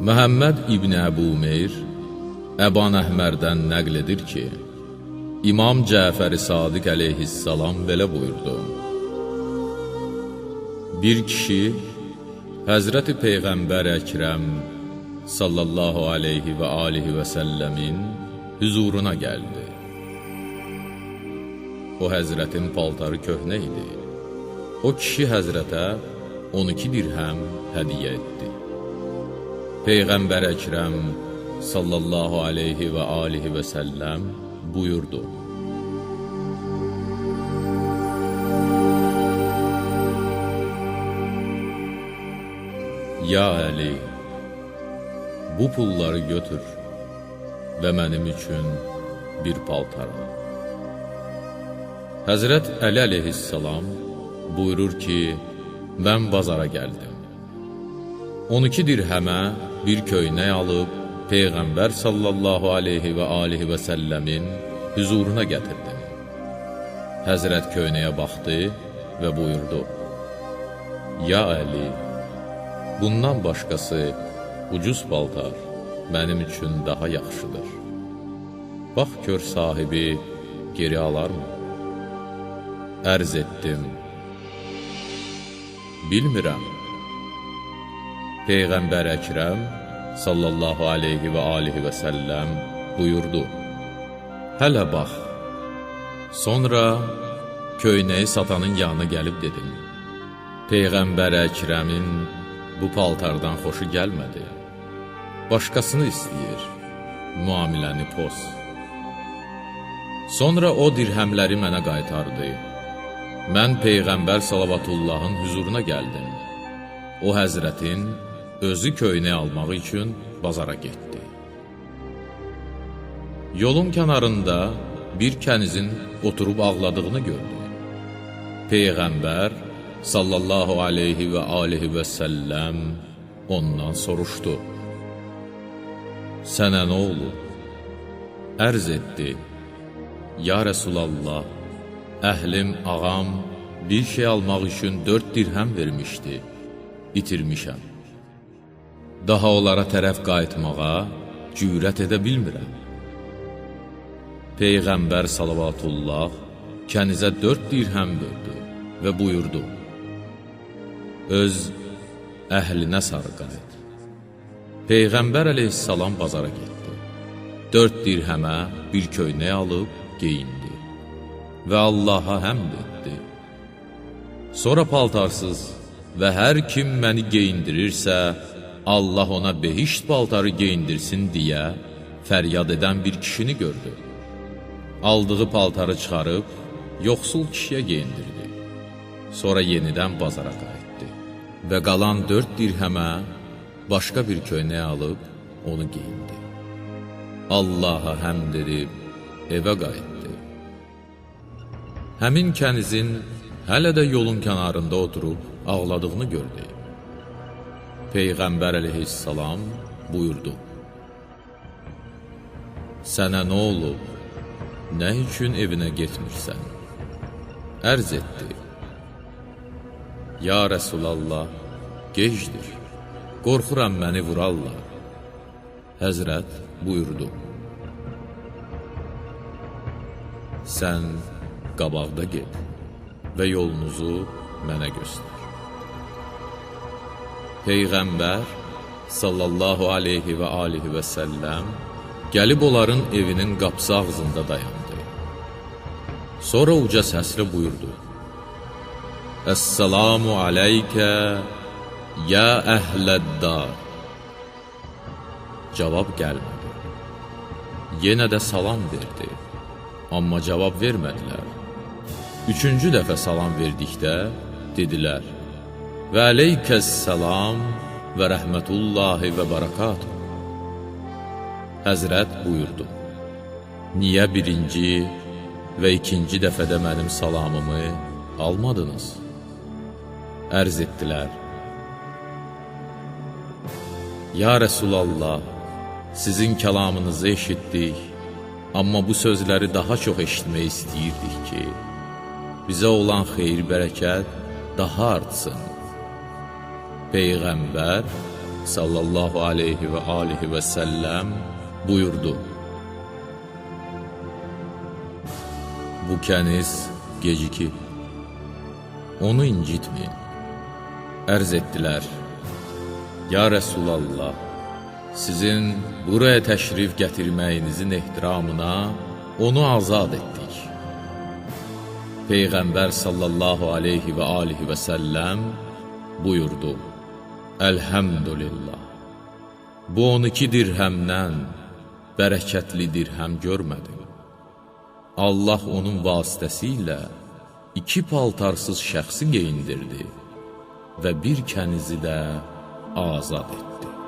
Məhəmməd İbn Əbu Meyr Əban Əhmərdən nəql edir ki, İmam Cəfəri Sadiq əleyhissalam belə buyurdu. Bir kişi Həzrəti Peyğəmbər Əkrəm sallallahu aleyhi və alihi və səlləmin hüzuruna gəldi. O həzrətin paltarı köhnə idi. O kişi həzrətə 12 dirhəm hədiyə etdi. Peyğəmbər Əkrəm sallallahu aleyhi və alihi və səlləm buyurdu. Ya Əli, bu pulları götür və mənim üçün bir paltar al. Həzrət Əli əleyhissalam buyurur ki, mən bazara gəldim. 12 dirhəmə bir köynək alıb Peyğəmbər sallallahu aleyhi və alihi və səlləmin hüzuruna gətirdim. Həzrət köynəyə baxdı və buyurdu, Ya Əli, bundan başqası ucuz paltar mənim üçün daha yaxşıdır. Bax gör sahibi geri alarmı? Ərz etdim, bilmirəm. Peyğəmbər Əkrəm sallallahu aleyhi və alihi və səlləm buyurdu, Hələ bax, sonra köynəyi satanın yanına gəlib dedim, Peyğəmbər Əkrəmin bu paltardan xoşu gəlmədi, başqasını istəyir, müamiləni poz. Sonra o dirhəmləri mənə qaytardı, mən Peyğəmbər salavatullahın hüzuruna gəldim, o həzrətin özü köynək almaq üçün bazara getdi. Yolun kənarında bir kənizin oturub ağladığını gördü. Peyğəmbər sallallahu aleyhi və alihi və səlləm ondan soruşdu. Sənə nə olub? Ərz etdi. Ya Rəsulallah, əhlim, ağam bir şey almaq üçün dörd dirhəm vermişdi. İtirmişəm. Daha onlara tərəf qayıtmağa cürət edə bilmirəm. Peyğəmbər salavatullah kənizə dörd dirhəm verdi və buyurdu, Öz əhlinə sarı qayıt. Peyğəmbər əleyhissalam bazara getdi. Dörd dirhəmə bir köynək alıb geyindi və Allaha həmd etdi. Sonra paltarsız və hər kim məni geyindirirsə, Allah ona behişt paltarı geyindirsin deyə fəryad edən bir kişini gördü. Aldığı paltarı çıxarıb, yoxsul kişiyə geyindirdi. Sonra yenidən bazara qayıtdı və qalan dörd dirhəmə başqa bir köynək alıb onu geyindi. Allaha həmd edib evə qayıtdı. Həmin kənizin hələ də yolun kənarında oturub ağladığını gördü. Peyğəmbər əleyhissalam buyurdu, Sənə nə olub, nə üçün evinə getmirsən? Ərz etdi, Ya Rəsulallah, gecdir, qorxuram məni vurarlar. Həzrət buyurdu, Sən qabaqda get və yolunuzu mənə göstər. Peyğəmbər sallallahu aleyhi və alihi və səlləm gəlib onların evinin qapısı ağzında dayandı. Sonra uca səslə buyurdu. Əssalamu aleykə ya əhləddar. Cavab gəlmədi. Yenə də salam verdi. Amma cavab vermədilər. Üçüncü dəfə salam verdikdə dedilər, Və aleykəs-salam və rəhmətullahi və barakatuh. Həzrət buyurdu, Niyə birinci və ikinci dəfədə mənim salamımı almadınız? Ərz etdilər, Ya Rəsulallah, sizin kəlamınızı eşitdik, amma bu sözləri daha çox eşitmək istəyirdik ki, bizə olan xeyir bərəkət daha artsın. Peyğəmbər sallallahu aleyhi və alihi və səlləm buyurdu. Bu kəniz gecikib, onu incitməyin. Ərz etdilər, Ya Rəsulallah, sizin buraya təşrif gətirməyinizin ehtiramına onu azad etdik. Peyğəmbər sallallahu aleyhi və alihi və səlləm buyurdu, Əlhəmdülillah, bu 12 dirhəmdən bərəkətli dirhəm görmədim. Allah onun vasitəsilə iki paltarsız şəxsi geyindirdi və bir kənizi də azad etdi.